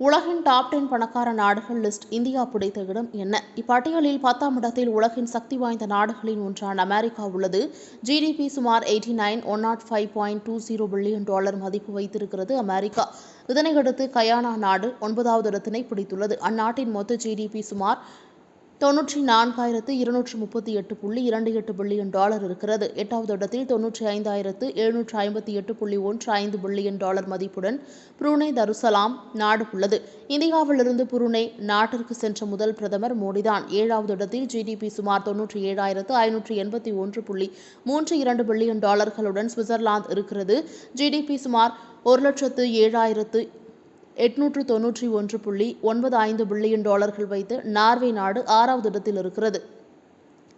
உலகின் top ten பணக்கார நாடுகள் லிஸ்ட் இந்தியா பிடித்த இடம் என்ன? இப்பட்டியலில் பத்தாம் இடத்தில் உலகின் சக்தி வாய்ந்த நாடுகளின் ஒன்றான அமெரிக்கா உள்ளது. ஜிடிபி சுமார் eighty nine one nought five point two zero billion dollar மதிப்பு வைத்திருக்கிறது அமெரிக்கா. இதனையடுத்து கயானா நாடு ஒன்பதாவது இடத்தினை பிடித்துள்ளது. அந்நாட்டின் மொத்த ஜிடிபி சுமார் தொன்னூற்றி நான்காயிரத்து இருநூற்று முப்பத்தி எட்டு புள்ளி இரண்டு எட்டு பில்லியன் டாலர் இருக்கிறது. எட்டாவது இடத்தில் தொன்னூற்றி ஐந்தாயிரத்து எழுநூற்று ஐம்பத்தி எட்டு புள்ளி ஒன்று ஐந்து பில்லியன் டாலர் மதிப்புடன் புருனே தருசலாம் நாடு உள்ளது இந்தியாவிலிருந்து புருனே நாட்டிற்கு சென்ற முதல் பிரதமர் மோடிதான். ஏழாவது இடத்தில் ஜிடிபி சுமார் தொன்னூற்றி ஏழாயிரத்து ஐநூற்று எண்பத்தி ஒன்று புள்ளி மூன்று இரண்டு பில்லியன் டாலர்களுடன் சுவிட்சர்லாந்து இருக்கிறது. ஜிடிபி சுமார் ஒரு லட்சத்து ஏழாயிரத்து எட்நூற்று தொன்னூற்றி ஒன்று புள்ளி ஒன்பது ஐந்து பில்லியன் டாலர்கள் வைத்து நார்வே நாடு ஆறாவது இடத்தில் இருக்கிறது.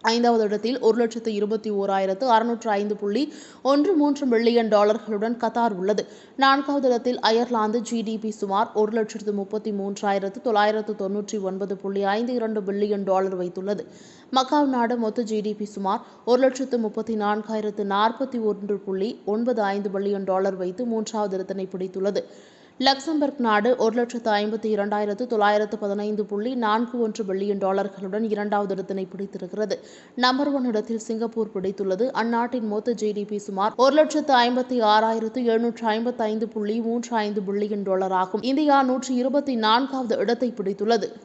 ஐந்தாவது இடத்தில் ஒரு லட்சத்து இருபத்தி ஓராயிரத்து அறுநூற்று ஐந்து புள்ளி ஒன்று மூன்று மில்லியன் டாலர்களுடன் கத்தார் உள்ளது. நான்காவது இடத்தில் அயர்லாந்து ஜிடிபி சுமார் ஒரு லட்சத்து முப்பத்தி மூன்றாயிரத்து தொள்ளாயிரத்து தொன்னூற்றி ஒன்பது புள்ளி ஐந்து இரண்டு பில்லியன் டாலர் வைத்துள்ளது. மக்காவ் நாடு மொத்த ஜிடிபி சுமார் ஒரு லட்சத்து முப்பத்தி நான்காயிரத்து நாற்பத்தி ஒன்று புள்ளி ஒன்பது ஐந்து பில்லியன் டாலர் வைத்து மூன்றாவது இடத்தினை பிடித்துள்ளது. லக்சம்பர்க் நாடு ஒரு லட்சத்து ஐம்பத்தி இரண்டாயிரத்து தொள்ளாயிரத்து பதினைந்து புள்ளி நான்கு ஒன்று பில்லியன் டாலர்களுடன் இரண்டாவது இடத்தினை பிடித்திருக்கிறது. நம்பர் ஒன் இடத்தில் சிங்கப்பூர் பிடித்துள்ளது. அந்நாட்டின் மொத்த ஜிடிபி சுமார் ஒரு லட்சத்து ஐம்பத்தி ஆறாயிரத்து எழுநூற்று ஐம்பத்தி ஐந்து புள்ளி மூன்று ஐந்து பில்லியன் டாலர் ஆகும் இந்தியா நூற்றி இருபத்தி நான்காவது இடத்தை பிடித்துள்ளது.